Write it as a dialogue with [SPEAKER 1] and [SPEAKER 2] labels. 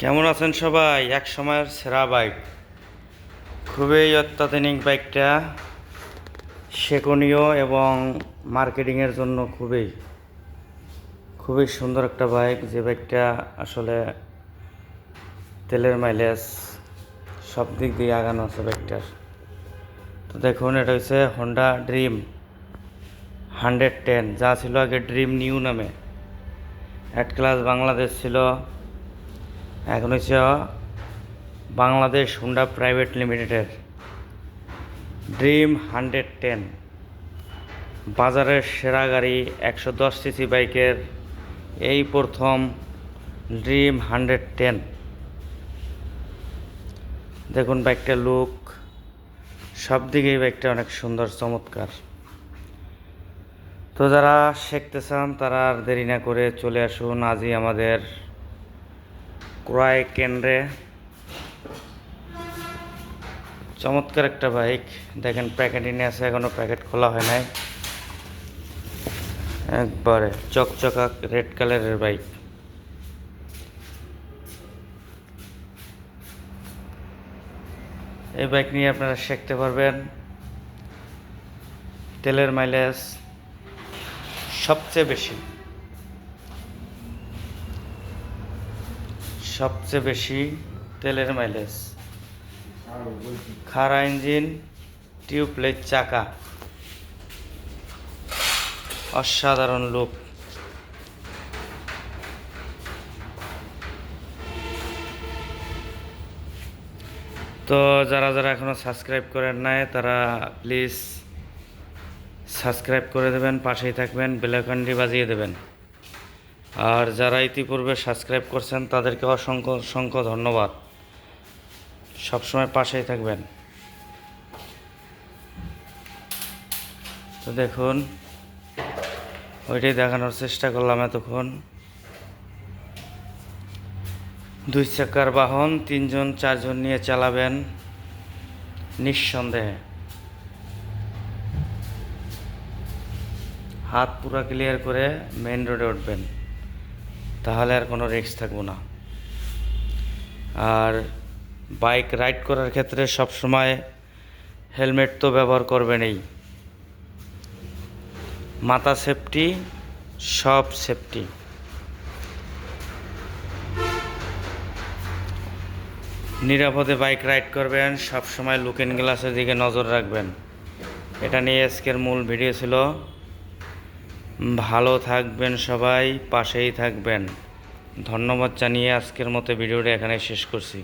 [SPEAKER 1] কেমন আছেন সবাই? এক সময়ের সেরা বাইক খুবই অত্যাধুনিক বাইকটা শেকনীয় এবং মার্কেটিংয়ের জন্য খুবই খুবই সুন্দর একটা বাইক যে বাইকটা আসলে তেলের মাইলেজ সব দিক দিয়ে আগানো আছে বাইকটার তো দেখুন, এটা হচ্ছে হন্ডা ড্রিম হান্ড্রেড টেন যা ছিল আগে ড্রিম নিউ নামে। অ্যাট ক্লাস বাংলাদেশ ছিল। এখন হচ্ছে বাংলাদেশ হুন্ডা প্রাইভেট লিমিটেডের ড্রিম হান্ড্রেড টেন। বাজারের সেরা গাড়ি একশো দশ সিসি বাইকের এই প্রথম ড্রিম হান্ড্রেড টেন। দেখুন বাইকটার লুক, সব দিকেই বাইকটা অনেক সুন্দর, চমৎকার। তো যারা শিখতে চান তারা আর দেরি না করে চলে আসুন, আজই আমাদের ক্রয় কেন্দ্রে। চমৎকার একটা বাইক। দেখেন প্যাকেটিং আছে এখনও প্যাকেট খোলা হয় নাই। একবারে চকচকা রেড কালারের বাইক। এই বাইক নিয়ে আপনারা শিখতে পারবেন। তেলের মাইলেজ সবচেয়ে বেশি। সবচেয়ে বেশি তেলের মাইলেজ। খারা ইঞ্জিন টিউবলেট চাকা। অসাধারণ লুক। তো যারা যারা এখনও সাবস্ক্রাইব করেন নাই তারা প্লিজ সাবস্ক্রাইব করে দেবেন পাশেই থাকবেন বেলাকান্ডি বাজিয়ে দেবেন। আর যারা ইতিপূর্বে সাবস্ক্রাইব করছেন, তাদেরকে অসংখ্য অসংখ্য ধন্যবাদ। সবসময় পাশেই থাকবেন। তো দেখুন, ওইটাই দেখানোর চেষ্টা করলাম এতক্ষণ। দুই চাকার বাহন, তিনজন, চারজন নিয়ে চালাবেন নিঃসন্দেহে। হাত পুরা ক্লিয়ার করে মেন রোডে উঠবেন। তাহলে আর কোনো রিস্ক থাকব না। আর বাইক রাইড করার ক্ষেত্রে সব সময় হেলমেট তো ব্যবহার করবেনই। মাথা সেফটি সব সেফটি নিরাপদে বাইক রাইড করবেন, সব সময় লুকিং গ্লাসের দিকে নজর রাখবেন। এটা নিয়ে আজকের মূল ভিডিও ছিল। ভালো থাকবেন সবাই পাশেই থাকবেন। ধন্যবাদ জানিয়ে আজকের মতো ভিডিওটা এখানে শেষ করছি।